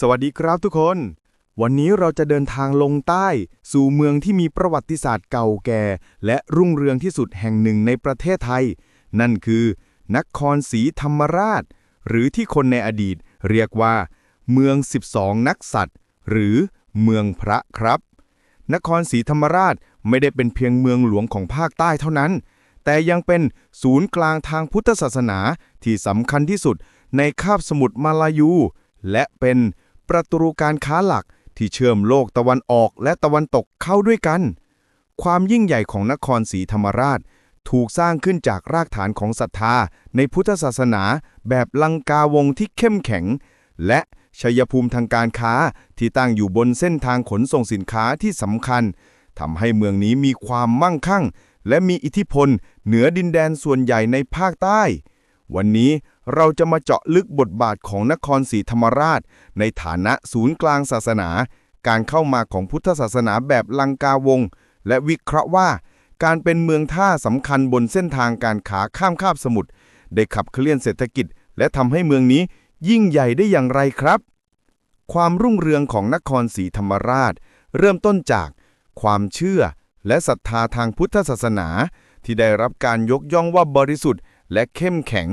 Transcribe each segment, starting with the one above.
สวัสดีครับทุกคน วันนี้เราจะเดินทางลงใต้ สู่เมืองที่มีประวัติศาสตร์เก่าแก่ และรุ่งเรืองที่สุดแห่งหนึ่งในประเทศไทย นั่นคือ นครศรีธรรมราช หรือที่คนในอดีตเรียกว่า เมือง 12 นักสัตว์หรือเมืองพระครับ นครศรีธรรมราชไม่ได้เป็นเพียงเมืองหลวงของภาคใต้เท่านั้น แต่ยังเป็นศูนย์กลางทางพุทธศาสนาที่สำคัญที่สุดในคาบสมุทรมาลายู และเป็น ประตูการค้าหลักที่เชื่อมโลกตะวันออกและตะวันตกเข้าด้วยกัน ความยิ่งใหญ่ของนครศรีธรรมราช ถูกสร้างขึ้นจากรากฐานของศรัทธาในพุทธศาสนาแบบลังกาวงที่เข้มแข็ง และชัยภูมิทางการค้าที่ตั้งอยู่บนเส้นทางขนส่งสินค้าที่สำคัญทำให้เมืองนี้มีความมั่งคั่ง และมีอิทธิพลเหนือดินแดนส่วนใหญ่ในภาคใต้ วันนี้ เราจะมาเจาะลึกบทบาทของนครศรีธรรมราช ในฐานะศูนย์กลางศาสนา การเข้ามาของพุทธศาสนาแบบลังกาวง และวิเคราะห์ว่า การเป็นเมืองท่าสำคัญบนเส้นทางการขาข้ามคาบสมุทรได้ขับเคลื่อนเศรษฐกิจ และทำให้เมืองนี้ยิ่งใหญ่ได้อย่างไรครับ ความรุ่งเรืองของนครศรีธรรมราช เริ่มต้นจาก ความเชื่อ และศรัทธาทางพุทธศาสนา ที่ได้รับการยกย่องว่าบริสุทธิ์ และเข้มแข็ง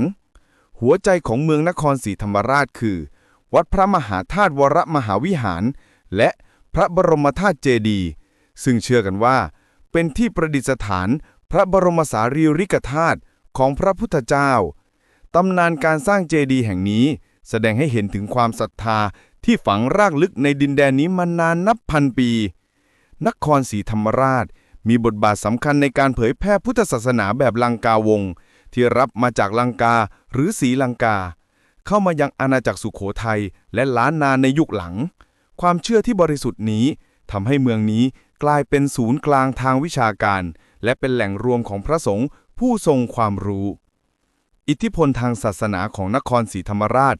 หัวใจของเมืองนครศรีธรรมราชคือ วัดพระมหาธาตุวรมหาวิหาร และพระบรมธาตุเจดีย์ซึ่งเชื่อกันว่า เป็นที่ประดิษฐานพระบรมสารีริกธาตุของพระพุทธเจ้า ตำนานการสร้างเจดีย์แห่งนี้ แสดงให้เห็นถึงความศรัทธาที่ฝังรากลึกในดินแดนนี้มานานนับพันปี นครศรีธรรมราชมีบทบาทสำคัญในการเผยแพร่พุทธศาสนาแบบลังกาวงศ์ ที่รับมาจากลังกาหรือศรีลังกา เข้ามายังอาณาจักรสุขโขทัยและล้านนาในยุคหลัง ความเชื่อที่บริสุทธิ์นี้ทำให้เมืองนี้กลายเป็นศูนย์กลางทางวิชาการ และเป็นแหล่งรวมของพระสงฆ์ผู้ทรงความรู้ อิทธิพลทางศาสนาของนครศรีธรรมราช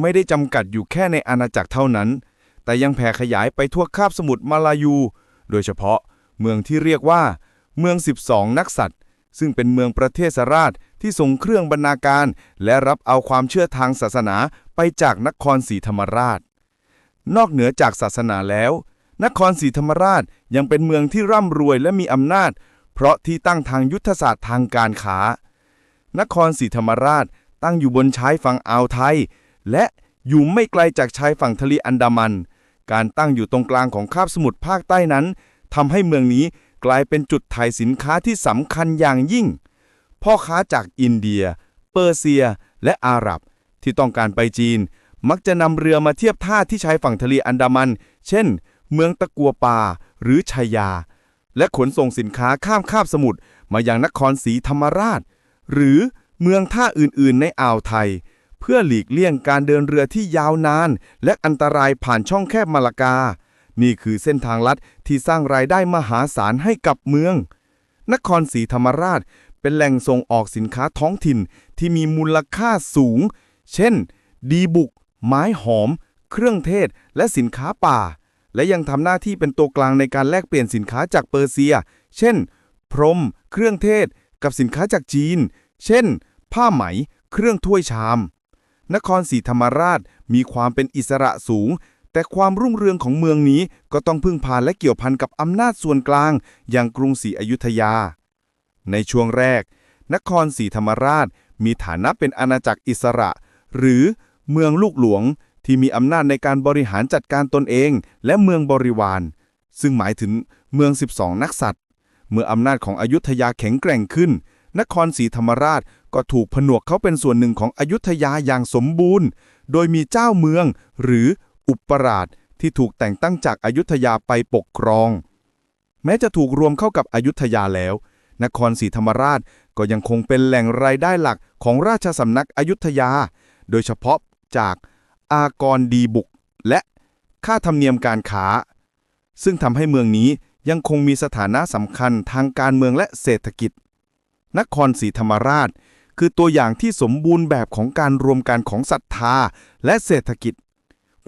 ไม่ได้จำกัดอยู่แค่ในอาณาจักรเท่านั้น แต่ยังแผ่ขยายไปทั่วคาบสมุทรมาลายู โดยเฉพาะเมืองที่เรียกว่า เมือง 12 นักสัตว์ซึ่งเป็นเมืองประเทศราช ที่ทรงเครื่องบรรณาการ และรับเอาความเชื่อทางศาสนาไปจากนครศรีธรรมราช นอกเหนือจากศาสนาแล้ว นครศรีธรรมราชยังเป็นเมืองที่ร่ำรวยและมีอำนาจ เพราะที่ตั้งทางยุทธศาสตร์ทางการค้า นครศรีธรรมราชตั้งอยู่บนชายฝั่งอ่าวไทย และอยู่ไม่ไกลจากชายฝั่งทะเลอันดามัน การตั้งอยู่ตรงกลางของคาบสมุทรภาคใต้นั้นทำให้เมืองนี้กลายเป็นจุดถ่ายสินค้าที่สำคัญอย่างยิ่ง พ่อค้าจากอินเดีย เปอร์เซีย และอาหรับ ที่ต้องการไปจีน มักจะนำเรือมาเทียบท่าที่ชายฝั่งทะเลอันดามัน เช่น เมืองตะกัวปาหรือชัยยา และขนส่งสินค้าข้ามคาบสมุทรมายังนครศรีธรรมราช หรือเมืองท่าอื่นๆ ในอ่าวไทย เพื่อหลีกเลี่ยงการเดินเรือที่ยาวนาน และอันตรายผ่านช่องแคบมาลากา นี่คือเส้นทางลัดที่สร้างรายได้มหาศาลให้กับเมือง นครศรีธรรมราช เป็นแหล่งส่งออกสินค้าท้องถิ่นที่มีมูลค่าสูง เช่น ดีบุก ไม้หอม เครื่องเทศ และสินค้าป่า และยังทำหน้าที่เป็นตัวกลางในการแลกเปลี่ยนสินค้าจากเปอร์เซีย เช่น พรม เครื่องเทศ กับสินค้าจากจีน เช่น ผ้าไหม เครื่องถ้วยชาม นครศรีธรรมราชมีความเป็นอิสระสูงแต่ความรุ่งเรืองของเมืองนี้ก็ต้องพึ่งพาและเกี่ยวพันกับอำนาจส่วนกลาง อย่างกรุงศรีอยุธยา ในช่วงแรก นครศรีธรรมราชมีฐานะเป็นอาณาจักรอิสระ หรือเมืองลูกหลวงที่มีอำนาจในการบริหารจัดการตนเอง และเมืองบริวาร ซึ่งหมายถึงเมือง 12 นักสัตว์เมื่ออำนาจของอยุธยาแข็งแกร่งขึ้น นครศรีธรรมราชก็ถูกผนวกเข้าเป็นส่วนหนึ่งของอยุธยาอย่างสมบูรณ์ โดยมีเจ้าเมืองหรืออุปราชที่ถูกแต่งตั้งจากอยุธยาไปปกครอง แม้จะถูกรวมเข้ากับอยุธยาแล้ว นครศรีธรรมราชก็ยังคงเป็นแหล่งรายได้หลักของราชสำนักอยุธยา โดยเฉพาะจากอากรดีบุก และค่าธรรมเนียมการค้า ซึ่งทำให้เมืองนี้ยังคงมีสถานะสำคัญทางการเมืองและเศรษฐกิจ นครศรีธรรมราช คือตัวอย่างที่สมบูรณ์แบบของการรวมกันของศรัทธาและเศรษฐกิจ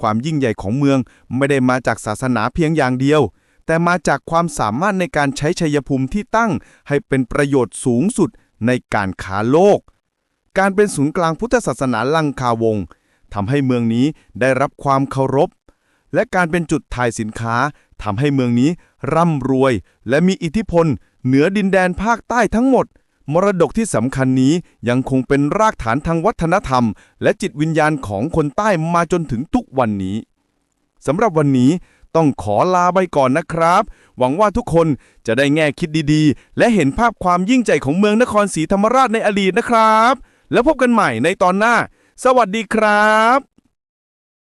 ความยิ่งใหญ่ของเมืองไม่ได้มาจากศาสนาเพียงอย่างเดียว แต่มาจากความสามารถในการใช้ชัยภูมิที่ตั้งให้เป็นประโยชน์สูงสุดในการค้าโลก การเป็นศูนย์กลางพุทธศาสนาลังคาวงททำให้เมืองนี้ได้รับความเคารพ และการเป็นจุดถ่ายสินค้าทำให้เมืองนี้ร่ำรวย และมีอิทธิพล เหนือดินแดนภาคใต้ทั้งหมด มรดกที่สำคัญนี้ยังคงเป็นรากฐานทางวัฒนธรรม และจิตวิญญาณของคนใต้มาจนถึงทุกวันนี้สำหรับวันนี้ ต้องขอลาไปก่อนนะครับ หวังว่าทุกคนจะได้แง่คิดดีๆ และเห็นภาพความยิ่งใหญ่ของเมืองนครศรีธรรมราชในอดีตนะครับ แล้วพบกันใหม่ในตอนหน้า สวัสดีครับ